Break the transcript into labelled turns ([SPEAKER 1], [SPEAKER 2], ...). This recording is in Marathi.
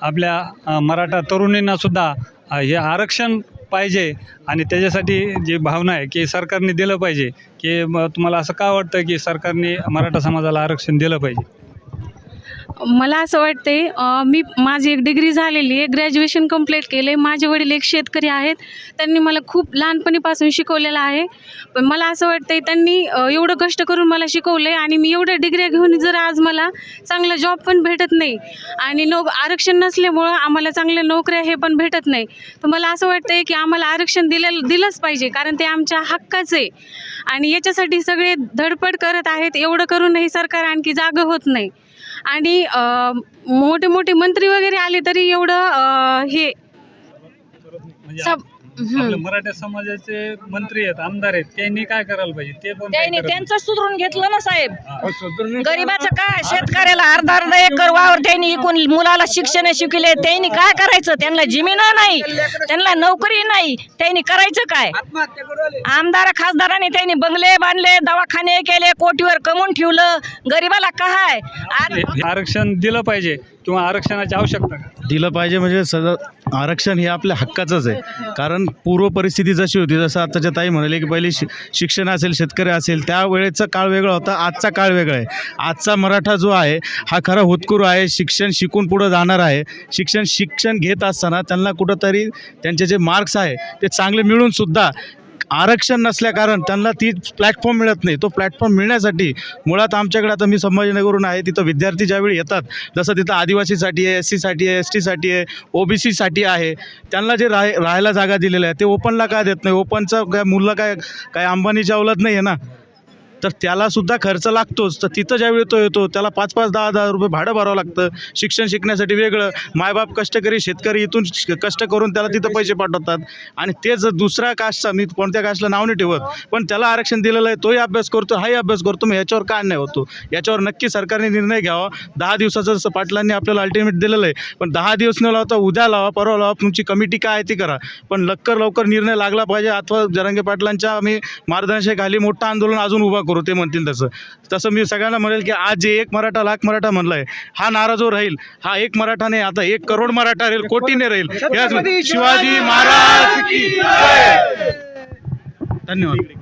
[SPEAKER 1] आपल्या मराठा तरुणींना सुद्धा हे आरक्षण पाहिजे आणि त्याच्यासाठी जी भावना आहे की सरकारने दिलं पाहिजे की मग तुम्हाला असं का वाटतं की सरकारने मराठा समाजाला आरक्षण दिलं पाहिजे?
[SPEAKER 2] मला असं वाटते मी माझी एक डिग्री झालेली आहे ग्रॅज्युएशन कंप्लीट आहे माझे वडील एक शेतकरी आहेत. त्यांनी मला खूप लहानपणीपासून शिकवलेलं आहे. पण मला असं वाटतंय त्यांनी एवढं कष्ट करून मला शिकवलं आहे आणि मी एवढ्या डिग्र्या घेऊन जर आज मला चांगला जॉब पण भेटत नाही आणि नो आरक्षण नसल्यामुळं आम्हाला चांगल्या नोकऱ्या हे पण भेटत नाही तर मला असं वाटतंय की आम्हाला आरक्षण दिलं दिलंच पाहिजे कारण ते आमच्या हक्काचं आहे. आणि याच्यासाठी सगळे धडपड करत आहेत एवढं करूनही सरकार आणखी जागं होत नाही. आणि मोठे मोठे मंत्री वगैरे आले तरी एवढं हे
[SPEAKER 1] म्हणजे
[SPEAKER 2] सब
[SPEAKER 1] आपल्या. मराठा समाजाचे मंत्री आहेत आमदार आहेत त्यांनी काय करायला पाहिजे? ते पण काय
[SPEAKER 3] त्यांनी
[SPEAKER 1] करत नाही.
[SPEAKER 3] त्यांचं सुधरून घेतलं ना साहेब.
[SPEAKER 1] हा.
[SPEAKER 3] गरीबाचं काय? शेतकऱ्याला अर्धा अर्धा एकर वावर त्यांनी इकून मुलाला शिक्षण शिकले. त्यांनी काय करायचं? त्यांना जमीन नाही. त्यांना नोकरी नाही. त्यांनी करायचं काय? आमदार खासदारांनी त्यांनी बंगले बांधले दवाखाने केले कोटीवर कमवून ठेवलं. गरीबाला काय? आज
[SPEAKER 1] हे- हे आरक्षण दिलं पाहिजे किंवा आरक्षणाची आवश्यकता का?
[SPEAKER 4] दिलं पाहिजे म्हणजे सगळं आरक्षण हे आपल्या हक्काचंच आहे. कारण पूर्व परिस्थिती जशी होती जसं आताच्या ताई म्हणाले की पहिले शि शिक्षण असेल शेतकरी असेल त्यावेळेचा काळ वेगळा होता आजचा काळ वेगळा आहे. आजचा मराठा जो आहे हा खरा होतकुरू आहे शिक्षण शिकून पुढं जाणार आहे. शिक्षण शिक्षण घेत असताना त्यांना कुठंतरी त्यांचे जे मार्क्स आहे ते चांगले मिळूनसुद्धा आरक्षण नसल्याकारण त्यांना ती प्लॅटफॉर्म मिळत नाही. तो प्लॅटफॉर्म मिळण्यासाठी मुळात आमच्याकडे आता मी संभाजीनगरहून आहे तिथं विद्यार्थी ज्यावेळी येतात जसं तिथं आदिवासीसाठी आहे एस सीसाठी आहे एस टीसाठी आहे ओ बी सीसाठी आहे त्यांना जे राह राहायला जागा दिलेल्या आहे ते ओपनला का देत नाही? ओपनचं काय मुलं काय काय अंबानीच्या अवलत नाही आहे ना? तर त्यालासुद्धा खर्च लागतोच. तर तिथं ज्यावेळी तो येतो त्याला पाच पाच दहा दहा रुपये भाडं भरावं लागतं. शिक्षण शिकण्यासाठी वेगळं. मायबाप कष्टकरी शेतकरी इथून श- कष्ट करून त्याला तिथं पैसे पाठवतात. आणि तेच दुसऱ्या कास्टचा मी कोणत्या कास्टला नाव नाही ठेवत पण त्याला आरक्षण दिलेलं आहे तोही अभ्यास करतो हाही अभ्यास करतो मग याच्यावर काय नाही होतो? याच्यावर नक्की सरकारने निर्णय घ्यावा. दहा दिवसाचं जसं पाटलांनी आपल्याला अल्टिमेट दिलेलं आहे पण दहा दिवस न लावता उद्या लावा परवा लावा तुमची कमिटी काय आहे ती करा. पण लवकर लवकर निर्णय लागला पाहिजे अथवा जरांगे पाटलांच्या आम्ही मार्गदर्शनाखाली मोठं आंदोलन अजून उभा करू ते म्हणतील तसं. तसं मी सगळ्यांना म्हणेल की आज जे एक मराठा लाख मराठा म्हणलाय हा नारा जो राहील हा एक मराठा नाही आता एक करोड मराठा राहील कोटीने राहील. शिवाजी महाराज. धन्यवाद.